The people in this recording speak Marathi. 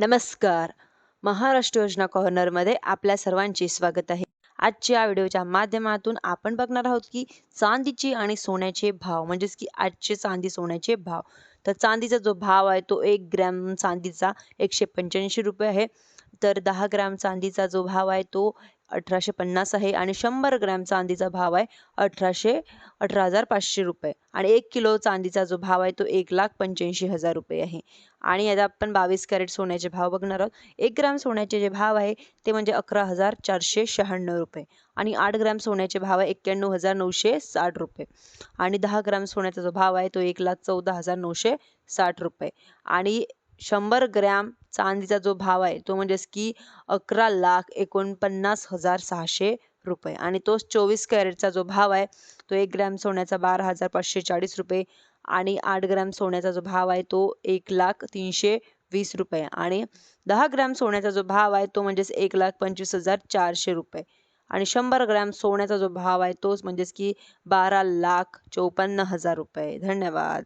नमस्कार. महाराष्ट्र योजना कॉर्नरमध्ये आपल्या सर्वांचे स्वागत आहे. आजच्या व्हिडिओच्या माध्यमातून आपण बघणार आहोत की चांदीची आणि सोन्याचे भाव म्हणजेच की आजचे चांदी सोन्याचे भाव. तर चांदीचा जो भाव आहे तो एक ग्रॅम चांदीचा एकशे पंच्याऐंशी रुपये आहे. तर दहा ग्रॅम चांदीचा जो भाव आहे तो अठराशे पन्नास आहे आणि शंभर ग्रॅम चांदीचा भाव आहे अठराशे अठरा हजार पाचशे रुपये. आणि एक किलो चांदीचा जो भाव आहे तो एक लाख पंच्याऐंशी हजार रुपये आहे. आणि आता आपण बावीस कॅरेट सोन्याचे भाव बघणार आहोत. एक ग्रॅम सोन्याचे जे भाव आहे ते म्हणजे अकरा हजार चारशे शहाण्णव रुपये. आणि आठ ग्रॅम सोन्याचे भाव आहे एक्क्याण्णव हजार नऊशे साठ रुपये. आणि दहा ग्रॅम सोन्याचा जो भाव आहे तो एक लाख चौदा हजार नऊशे साठ रुपये. आणि शंभर ग्रॅम चांदीचा जो भाव आहे तो म्हणजेच की अकरा लाख एकोणपन्नास हजार सहाशे रुपये. आणि तोच चोवीस कॅरेटचा जो भाव आहे तो एक ग्रॅम सोन्याचा बारा हजार पाचशे चाळीस रुपये. आणि आठ ग्रॅम सोन्याचा जो भाव आहे तो एक लाख तीनशे वीस रुपये. आणि दहा ग्रॅम सोन्याचा जो भाव आहे तो म्हणजेच एक लाख पंचवीस हजार चारशे रुपये. आणि शंभर ग्रॅम सोन्याचा जो भाव आहे तोच म्हणजेच की बारा लाख चौपन्न हजार रुपये. धन्यवाद.